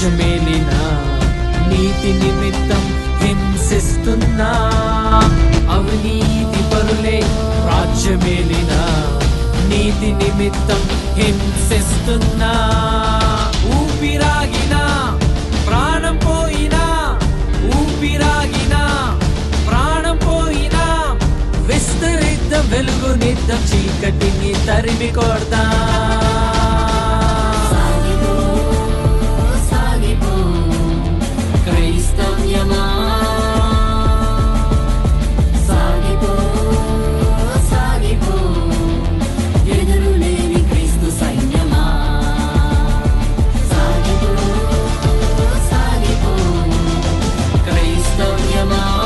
రాజ్యమేలిన నీతి నిమిత్తం హింసిస్తున్నా. అవినీతి పరులే రాజ్యమేలిన నీతి నిమిత్తం హింసిస్తున్నా. ఊపిరాగినా ప్రాణం పోయినా ఊపిరాగినా ప్రాణం పోయినా. విస్తరిద్దాం వెలుగునిద్దాం చీకటిని తరిమి కొడదాం Come.